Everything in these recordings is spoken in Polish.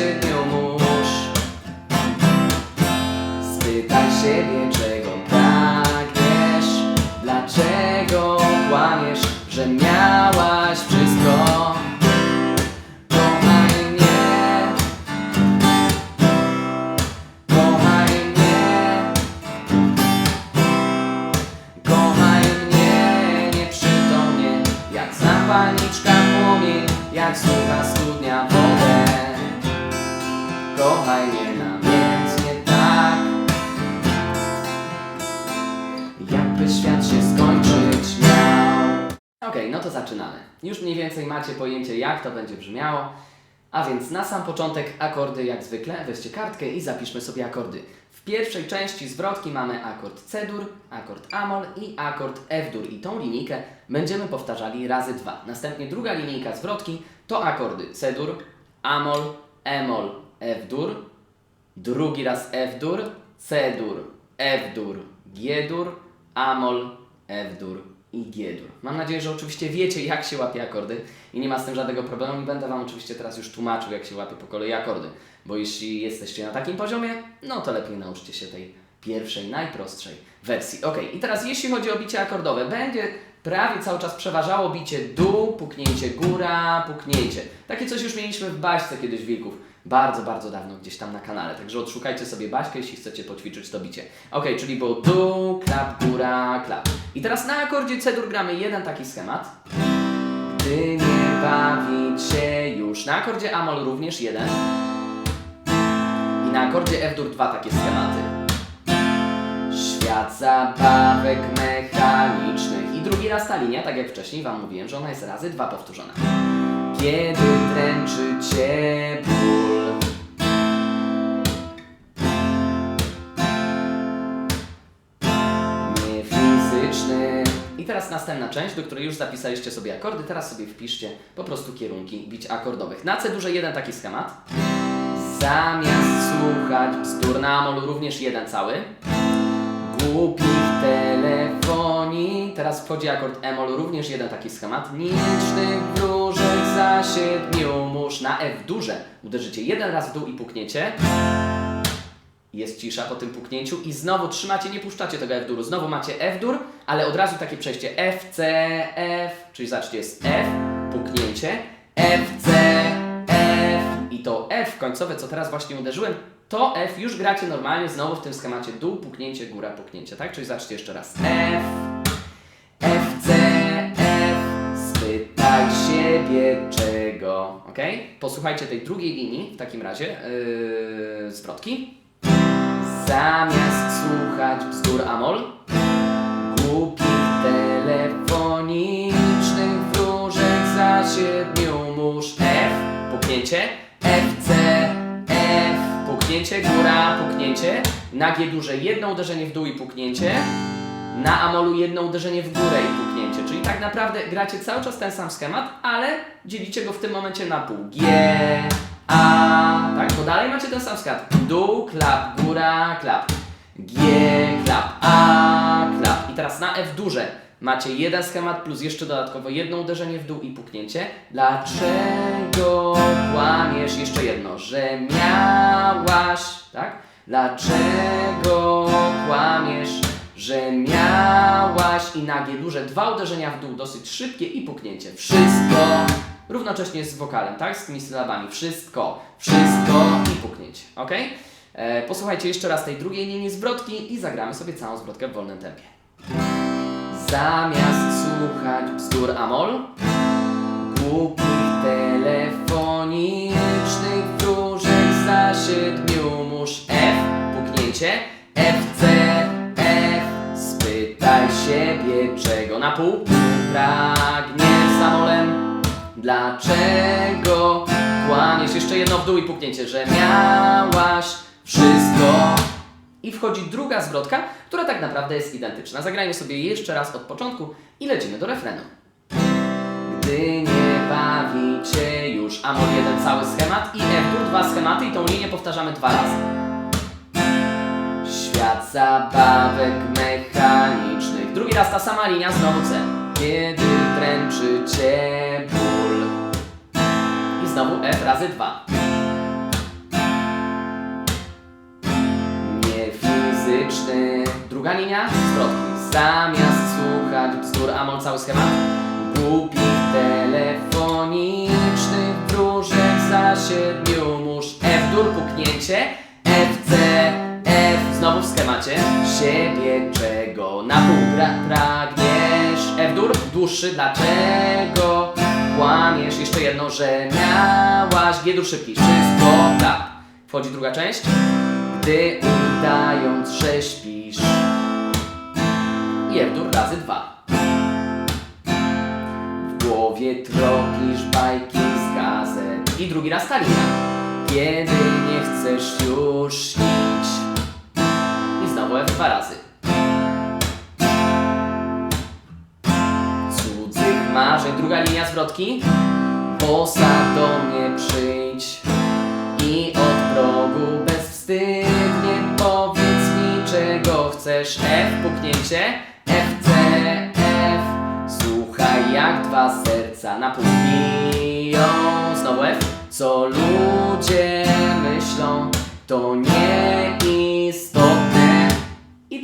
siedmiu mórz. Spytaj siebie, czego Jakby świat się skończyć miał Okej, no to zaczynamy. Już mniej więcej macie pojęcie jak to będzie brzmiało. A więc na sam początek akordy jak zwykle. Weźcie kartkę i zapiszmy sobie akordy. W pierwszej części zwrotki mamy akord C-dur, akord Amol i akord F-dur. I tą linijkę będziemy powtarzali razy dwa. Następnie druga linijka zwrotki to akordy C-dur, Amol, E-mol, F-dur, drugi raz F-dur, C-dur, F-dur, G-dur, Amol, F-dur i G-dur. Mam nadzieję, że oczywiście wiecie, jak się łapie akordy i nie ma z tym żadnego problemu i będę Wam oczywiście teraz już tłumaczył, jak się łapie po kolei akordy. Bo jeśli jesteście na takim poziomie, no to lepiej nauczcie się tej pierwszej, najprostszej wersji. Ok, i teraz jeśli chodzi o bicie akordowe, będzie prawie cały czas przeważało bicie dół, puknięcie góra, puknięcie. Takie coś już mieliśmy w baśce kiedyś wilków. Bardzo, bardzo dawno gdzieś tam na kanale. Także odszukajcie sobie baśkę, jeśli chcecie poćwiczyć to bicie. Ok, czyli było dół, klap, góra, klap. I teraz na akordzie C-dur gramy jeden taki schemat. Gdy nie bawi cię już. Na akordzie Amol również jeden. I na akordzie F-dur dwa takie schematy. Świat zabawek mechanicznych. I drugi raz ta linia, tak jak wcześniej Wam mówiłem, że ona jest razy dwa powtórzona. Kiedy dręczy Cię ból. Nie fizyczny. I teraz następna część, do której już zapisaliście sobie akordy. Teraz sobie wpiszcie po prostu kierunki bić akordowych. Na C duże jeden taki schemat. Zamiast słuchać bzdur na amolu również jeden cały. Głupich telefonii. Teraz wchodzi akord E-mol, również jeden taki schemat. Wróżek za siedmiu mórz. Na F duże uderzycie jeden raz w dół i pukniecie. Jest cisza po tym puknięciu i znowu trzymacie, nie puszczacie tego F-duru. Znowu macie F-dur, ale od razu takie przejście F, C, F, czyli zobaczcie, jest F, puknięcie, F, C, F i to F końcowe, co teraz właśnie uderzyłem, to F już gracie normalnie znowu w tym schemacie dół, puknięcie, góra, puknięcie, tak? Czyli zobaczcie jeszcze raz F, F, czego, ok? Posłuchajcie tej drugiej linii w takim razie, yy, zwrotki. Zamiast słuchać bzdur Amol, głupich telefonicznych wróżek za siedmiu mórz F, puknięcie, C, F, puknięcie, góra, puknięcie, na G duże jedno uderzenie w dół i puknięcie, na Amolu jedno uderzenie w górę i puknięcie, czyli tak naprawdę gracie cały czas ten sam schemat, ale dzielicie go w tym momencie na pół. G, A, tak, bo dalej macie ten sam schemat. Dół, klap, góra, klap. G, klap, A, klap. I teraz na F duże macie jeden schemat plus jeszcze dodatkowo jedno uderzenie w dół i puknięcie. Dlaczego kłamiesz? Jeszcze jedno, że miałaś, tak? Dlaczego kłamiesz? Że miałaś i na G duże dwa uderzenia w dół, dosyć szybkie i puknięcie. Wszystko równocześnie z wokalem, tak? Z tymi sylabami. Wszystko, wszystko i puknięcie, ok? E, posłuchajcie jeszcze raz tej drugiej linii zwrotki i zagramy sobie całą zwrotkę w wolnym tempie. Zamiast słuchać bzdur Amol, głupich telefonicznych wróżek za siedmiu mórz F, puknięcie, czego na pół pragniesz samolem, dlaczego kłamiesz, jeszcze jedno w dół i puknięcie, że miałaś wszystko i wchodzi druga zwrotka, która tak naprawdę jest identyczna. Zagrajmy sobie jeszcze raz od początku i lecimy do refrenu. Gdy nie bawi zapomnijcie już Amol jeden cały schemat i F-dur dwa schematy i tą linię powtarzamy dwa razy. Świat zabawek. Drugi raz ta sama linia, znowu C. Kiedy dręczy cię ból. I znowu F razy dwa. Niefizyczny. Druga linia, zwrotki. Zamiast słuchać bzdur, Amol cały schemat. Głupich telefonicznych wróżek za siedmiu mórz. F-dur, puknięcie. FC, F, znowu w schemacie. Siebie czego na pół gra, pragniesz. F-dur, dłuższy, dlaczego kłamiesz? Jeszcze jedno, że miałaś. G-dur, szybki, wszystko tak. Wchodzi druga część. Gdy udając, że śpisz. I F-dur razy dwa. W głowie tropisz bajki z gazet I drugi raz ta linia Kiedy nie chcesz już śnić F dwa razy. Cudzych marzeń Druga linia zwrotki. Bosa do mnie przyjdź I od progu bezwstydnie powiedz mi czego chcesz. F puknięcie. F C F. Słuchaj jak dwa serca na Znowu F. Co ludzie myślą to I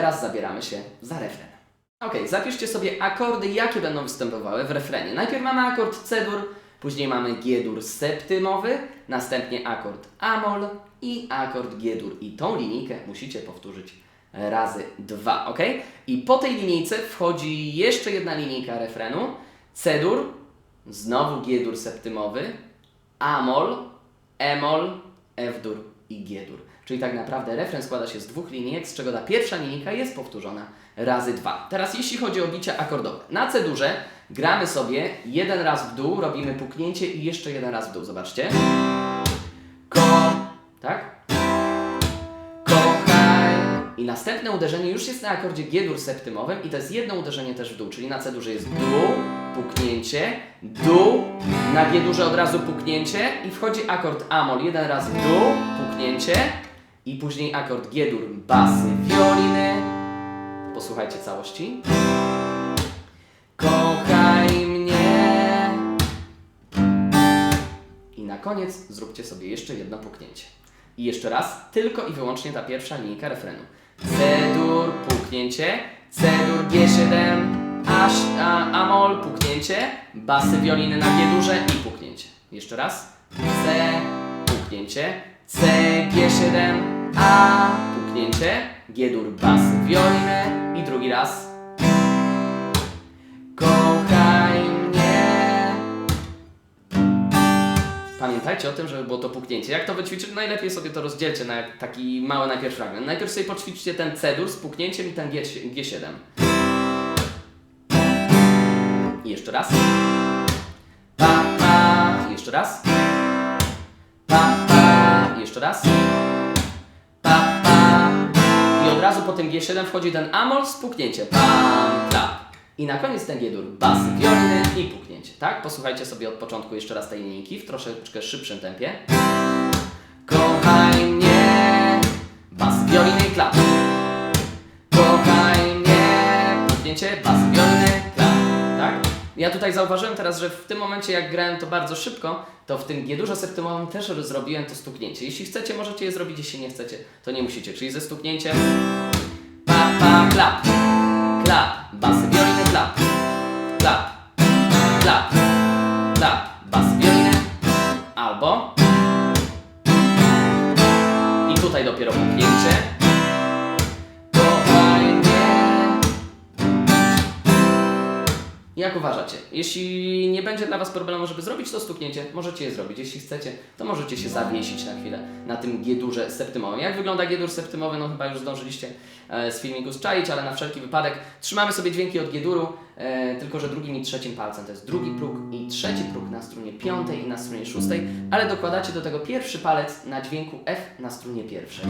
teraz zabieramy się za refren Ok, zapiszcie sobie akordy, jakie będą występowały w refrenie. Najpierw mamy akord C-dur, później mamy G-dur septymowy, następnie akord Amol i akord G-dur. I tą linijkę musicie powtórzyć razy dwa, ok? I po tej linijce wchodzi jeszcze jedna linijka refrenu. C-dur, znowu G-dur septymowy, Amol, Emol, F-dur i G-dur. Czyli tak naprawdę refren składa się z dwóch linijek, z czego ta pierwsza linijka jest powtórzona razy dwa. Teraz jeśli chodzi o bicia akordowe. Na C-durze gramy sobie jeden raz w dół, robimy puknięcie i jeszcze jeden raz w dół. Zobaczcie. Ko, tak? Kochaj. I następne uderzenie już jest na akordzie G-dur septymowym i to jest jedno uderzenie też w dół, czyli na C-durze jest dół, puknięcie, dół, na G-durze od razu puknięcie i wchodzi akord Amol, jeden raz w dół, puknięcie i później akord G-dur, basy, wioliny. Posłuchajcie całości. Kochaj mnie. I na koniec zróbcie sobie jeszcze jedno puknięcie. I jeszcze raz, tylko i wyłącznie ta pierwsza linijka refrenu. C-dur, puknięcie, C-dur, G7, Aż, a, Amol, puknięcie, basy wioliny na G-durze i puknięcie. Jeszcze raz. C, puknięcie, C, G7, A, puknięcie, G-dur, basy wioliny i drugi raz. Kochaj mnie. Pamiętajcie o tym, żeby było to puknięcie. Jak to wyćwiczyć? Najlepiej sobie to rozdzielcie na taki mały najpierw fragment. Najpierw sobie poćwiczcie ten C-dur z puknięciem i ten G, G7. I jeszcze raz. Pa, pa. I jeszcze raz. Jeszcze raz. Pa, pa. I od razu po tym G7 wchodzi ten amol z puknięcie. Pam, klap. I na koniec ten G-dur, basy, wioliny i puknięcie, tak? Posłuchajcie sobie od początku jeszcze raz tej linijki w troszeczkę szybszym tempie. Kochaj mnie, basy, wioliny i klap. Kochaj mnie, puknięcie, tak? Ja tutaj zauważyłem teraz, że w tym momencie jak grałem to bardzo szybko, to w tym G-durze septymowym też zrobiłem to stuknięcie. Jeśli chcecie, możecie je zrobić, jeśli nie chcecie, to nie musicie. Czyli ze stuknięciem pa, pa, klap, klap, basy, Jeśli nie będzie dla Was problemu, żeby zrobić to stuknięcie, możecie je zrobić. Jeśli chcecie, to możecie się zawiesić na chwilę na tym G-durze septymowym. Jak wygląda G-dur septymowy? No chyba już zdążyliście e, z filmiku zczaić, ale na wszelki wypadek trzymamy sobie dźwięki od G-duru, e, tylko że drugim i trzecim palcem. To jest drugi próg i trzeci próg na strunie piątej i na strunie szóstej, ale dokładacie do tego pierwszy palec na dźwięku F na strunie pierwszej.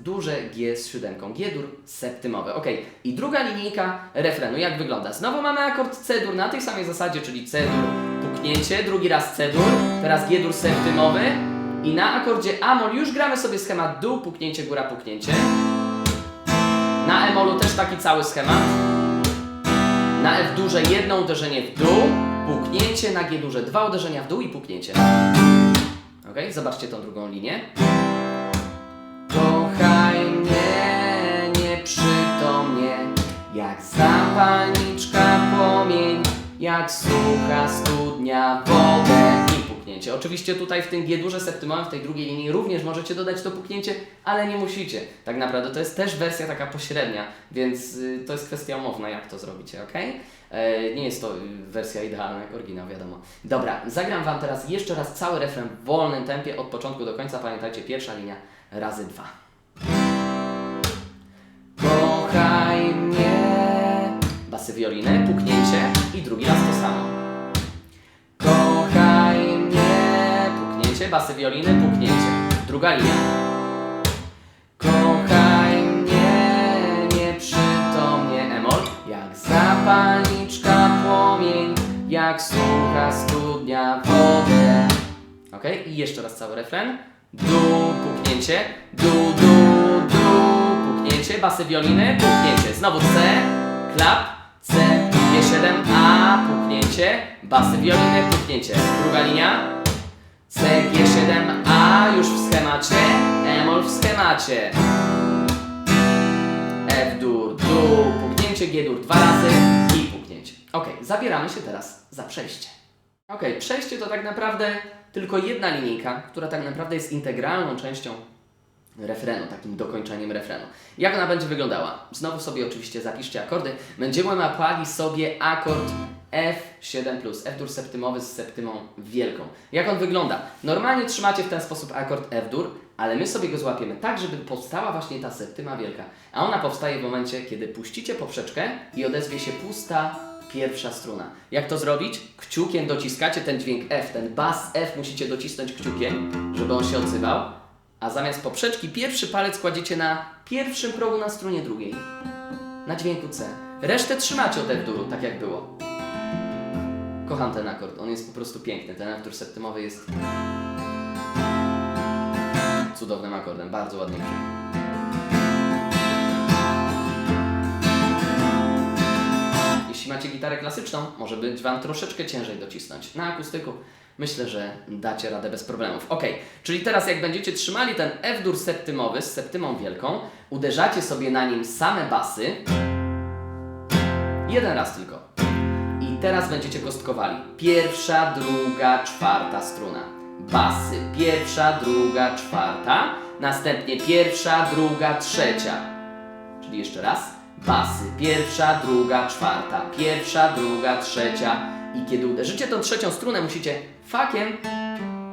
Duże G z siódemką. G-dur septymowy. Ok. I druga linijka refrenu. Jak wygląda? Znowu mamy akord C-dur na tej samej zasadzie, czyli C-dur, puknięcie, drugi raz C-dur, teraz G-dur septymowy i na akordzie A-moll już gramy sobie schemat dół, puknięcie, góra, puknięcie. Na E-mollu też taki cały schemat. Na F-durze jedno uderzenie w dół, puknięcie, na G-durze dwa uderzenia w dół i puknięcie. Ok, zobaczcie tą drugą linię. Jak sucha studnia wodę i puknięcie. Oczywiście tutaj w tym G-durze septymowym, w tej drugiej linii również możecie dodać to puknięcie, ale nie musicie. Tak naprawdę to jest też wersja taka pośrednia, więc y, to jest kwestia umowna, jak to zrobicie, ok? E, nie jest to y, wersja idealna jak oryginał, wiadomo. Dobra, zagram Wam teraz jeszcze raz cały refren w wolnym tempie od początku do końca. Pamiętajcie, pierwsza linia razy dwa. Kochaj mnie. Basy wioliny, puknięcie i drugi raz to samo. Kochaj mnie. Puknięcie, basy wioliny, puknięcie. Druga linia. Kochaj mnie nieprzytomnie emol, jak zapalniczka płomień, jak sucha studnia wodę. Ok, i jeszcze raz cały refren. Du, puknięcie, du, du, du, puknięcie, basy wioliny, puknięcie, znowu C, klap, C, G7, A, puknięcie, basy wioliny, puknięcie. Druga linia, C, G7, A, już w schemacie, E-moll w schemacie. F-dur, dur, puknięcie, G-dur dwa razy i puknięcie. Ok, zabieramy się teraz za przejście. Ok, przejście to tak naprawdę tylko jedna linijka, która tak naprawdę jest integralną częścią refrenu, takim dokończeniem refrenu. Jak ona będzie wyglądała? Znowu sobie oczywiście zapiszcie akordy. Będziemy łapali sobie akord F7+, F-dur septymowy z septymą wielką. Jak on wygląda? Normalnie trzymacie w ten sposób akord F-dur, ale my sobie go złapiemy tak, żeby powstała właśnie ta septyma wielka. A ona powstaje w momencie, kiedy puścicie poprzeczkę i odezwie się pusta pierwsza struna. Jak to zrobić? Kciukiem dociskacie ten dźwięk F, ten bas F musicie docisnąć kciukiem, żeby on się odzywał. A zamiast poprzeczki pierwszy palec kładziecie na pierwszym progu na stronie drugiej. Na dźwięku C. Resztę trzymacie od F-duru, tak jak było. Kocham ten akord, on jest po prostu piękny. Ten F-dur septymowy jest cudownym akordem, bardzo ładnie brzmi. Jeśli macie gitarę klasyczną, może być Wam troszeczkę ciężej docisnąć. Na akustyku myślę, że dacie radę bez problemów. Ok, czyli teraz jak będziecie trzymali ten F-dur septymowy z septymą wielką, uderzacie sobie na nim same basy. Jeden raz tylko. I teraz będziecie kostkowali. Pierwsza, druga, czwarta struna. Basy. Pierwsza, druga, czwarta. Następnie pierwsza, druga, trzecia. Czyli jeszcze raz. Basy. Pierwsza, druga, czwarta. Pierwsza, druga, trzecia. I kiedy uderzycie tą trzecią strunę, musicie fakiem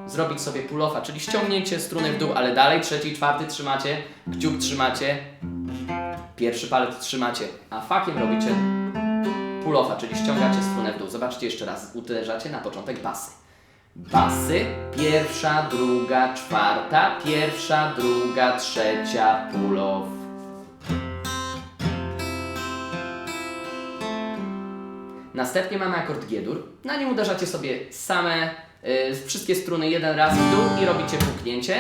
zrobić sobie pull-offa, czyli ściągnięcie struny w dół, ale dalej trzeci, czwarty trzymacie, kciuk trzymacie, pierwszy palec trzymacie, a fakiem robicie pull-offa, czyli ściągacie strunę w dół. Zobaczcie jeszcze raz, uderzacie na początek basy. Basy, pierwsza, druga, czwarta, pierwsza, druga, trzecia, pull-off. Następnie mamy akord G-dur. Na nim uderzacie sobie same wszystkie struny jeden raz w dół i robicie puknięcie.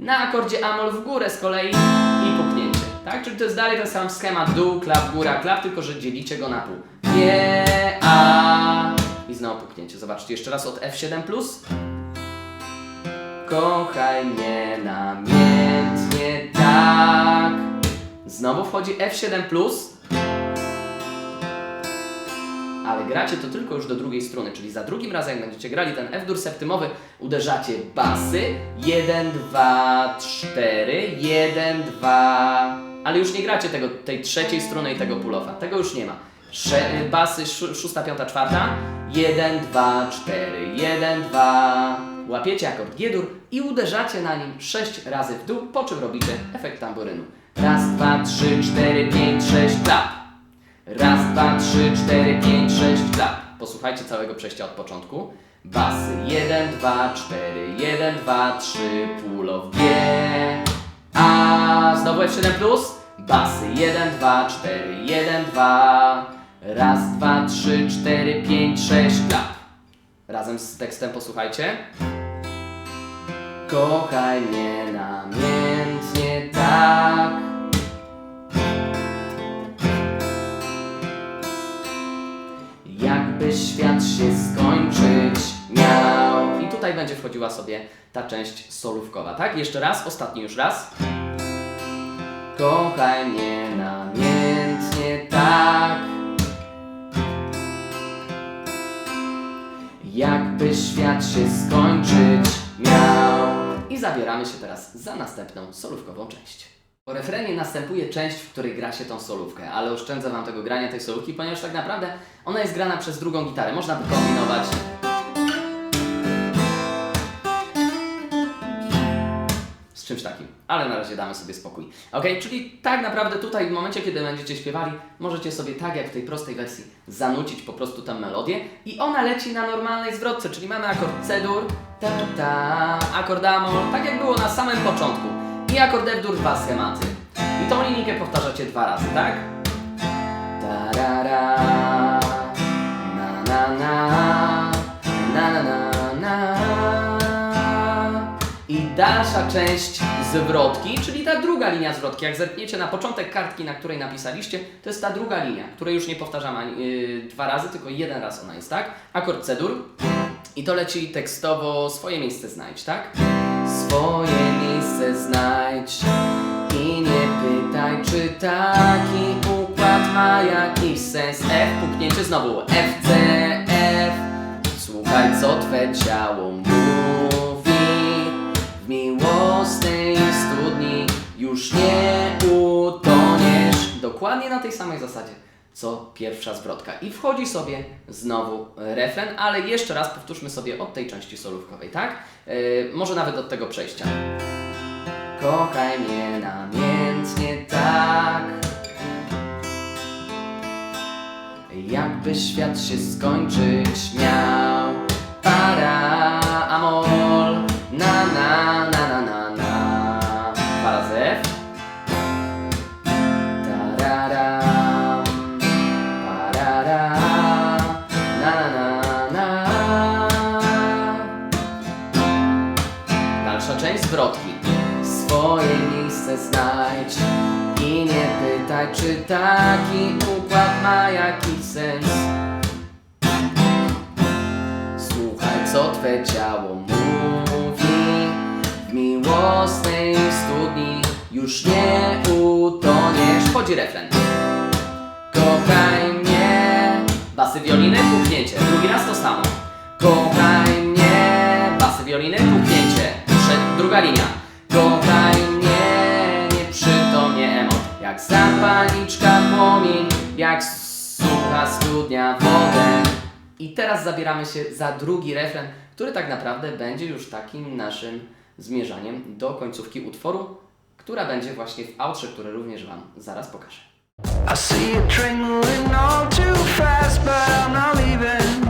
Na akordzie A-moll w górę z kolei i puknięcie. Tak? Czyli to jest dalej ten sam schemat dół, klap, góra, klap, tylko że dzielicie go na pół. G, A i znowu puknięcie. Zobaczcie jeszcze raz od F7+. Kochaj mnie namiętnie tak. Znowu wchodzi F7+. Gracie to tylko już do drugiej strony, czyli za drugim razem, jak będziecie grali ten F-dur septymowy, uderzacie basy. 1, 2, 4, 1, 2, ale już nie gracie tego, tej trzeciej strony i tego pull-offa, tego już nie ma. Sze, basy szó- szósta, piąta, czwarta, 1, 2, 4, 1, 2, łapiecie akord G-dur i uderzacie na nim 6 razy w dół, po czym robicie efekt tamburynu. Raz, dwa, trzy, cztery, pięć, sześć, klap. Raz, dwa, trzy, cztery, pięć, sześć, klap. Posłuchajcie całego przejścia od początku. Basy 1, 2, 4, 1, 2, 3, pull of G. A znowu F7 plus. Basy 1, 2, 4, 1, 2. Raz, dwa, trzy, cztery, pięć, sześć, klap. Razem z tekstem posłuchajcie. Kochaj mnie świat się skończyć miał. I tutaj będzie wchodziła sobie ta część solówkowa, tak? Jeszcze raz, ostatni już raz. Kochaj mnie namiętnie tak. Jakby świat się skończyć miał. I zabieramy się teraz za następną solówkową część. Po refrenie następuje część, w której gra się tą solówkę, ale oszczędzę Wam tego grania tej solówki, ponieważ tak naprawdę ona jest grana przez drugą gitarę. Można by kombinować. z czymś takim, ale na razie damy sobie spokój. Ok, czyli tak naprawdę tutaj w momencie, kiedy będziecie śpiewali, możecie sobie tak jak w tej prostej wersji zanucić po prostu tę melodię i ona leci na normalnej zwrotce, czyli mamy akord C-dur, ta ta, akord Amol, tak jak było na samym początku i akord F-dur, dwa schematy. I tą linijkę powtarzacie dwa razy, tak? Tarara, na na na, na na na na. I dalsza część zwrotki, czyli ta druga linia zwrotki. Jak zerkniecie na początek kartki, na której napisaliście, to jest ta druga linia, której już nie powtarzam ani, yy, dwa razy, tylko jeden raz ona jest, tak? Akord C-dur. I to leci tekstowo swoje miejsce znajdź, tak? Swoje miejsce znajdź i nie pytaj, czy taki układ ma jakiś sens. F, puknięcie znowu. F, C, F. Słuchaj, co twe ciało mówi. W miłosnej studni już nie utoniesz. Dokładnie na tej samej zasadzie, co pierwsza zwrotka. I wchodzi sobie znowu refren, ale jeszcze raz powtórzmy sobie od tej części solówkowej, tak? Yy, może nawet od tego przejścia. Kochaj mnie namiętnie tak. Jakby świat się skończyć miał. Para, amol, na na na na na na. F. Tararam, parara, na na na na. Dalsza część zwrotki. Swoje miejsce znajdź i nie pytaj, czy taki układ ma jakiś sens. Słuchaj, co twe ciało mówi. W miłosnej studni już nie utoniesz. Wchodzi refren. Kochaj mnie. Basy wioliny, puknięcie. Drugi raz to samo. Kochaj mnie. Basy wioliny, puknięcie. Druga linia. Kochaj mnie, nieprzytomnie emot. Jak zapalniczka płomień, jak sucha studnia wodę. I teraz zabieramy się za drugi refren, który tak naprawdę będzie już takim naszym zmierzaniem do końcówki utworu, która będzie właśnie w outrze, który również Wam zaraz pokażę. I see moving all too fast, but I'm not leaving.